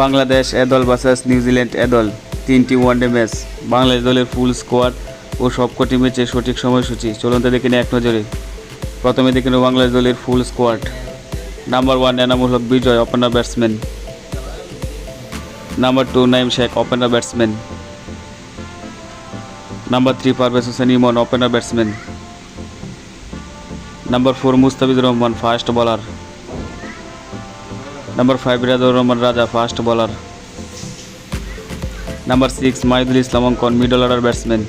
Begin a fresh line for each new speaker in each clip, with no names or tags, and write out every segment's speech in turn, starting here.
বাংলাদেশ এ দল versus New Zealand এ দল তিনটি ওয়ানডে ম্যাচ। বাংলাদেশ দলের ফুল স্কোয়াড ও সবকটি ম্যাচের সঠিক সময়সূচি। চলন্ত দেখে নিই এক নজরে। প্রথমে দেখে নেব বাংলাদেশ দলের full squad. Number one Enamul Haque, Bijoy, opener batsman. Number two Naim Sheikh, opener batsman. Number three Parvez Hossain Emon, opener batsman. Number four Mustafizur Rahman, fast bowler. Number five Riyadur Rahman Raja fast bowler number six Mahidul Islam Ankon middle order batsman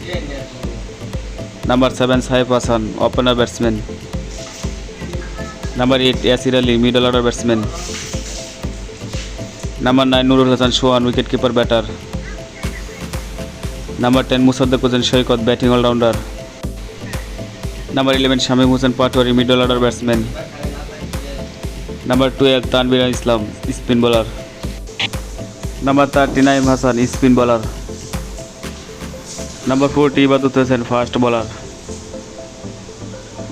number seven Saheb Hasan opener batsman number eight Yasir Ali middle order batsman number nine Nurul Hasan Sohan wicket keeper batter number ten Mosaddek Hossain Saikat batting allrounder number eleven Shamim Hossain Patwari middle order batsman number twelve Tanvir Islam, spin bowler number thirty Naim Hasan, spin bowler number forty Ebadot Hossain fast bowler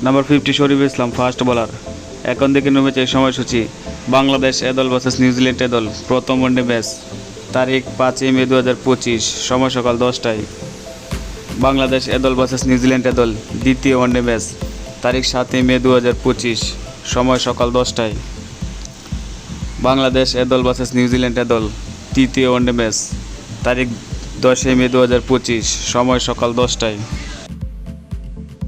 number fifty Sharif Islam fast bowler এখন থেকে নেমেছে সময়সূচি। বাংলাদেশ এ দল versus New Zealand এ দল, প্রথম one day match তারিখ পাঁচই মে দু হাজার পঁচিশ, সময় সকাল দশটায়। বাংলাদেশ এ দল ভার্সেস নিউজিল্যান্ড এ দল, দ্বিতীয় ওয়ানডে ম্যাচ তারিখ সাতই মে দু হাজার পঁচিশ, সময় সকাল দশটায়। বাংলাদেশ এ দল ভার্সেস নিউজিল্যান্ড এ দল, তৃতীয় ওয়ানডে ম্যাচ তারিখ দশই মে দু হাজার পঁচিশ, সময় সকাল দশটায়।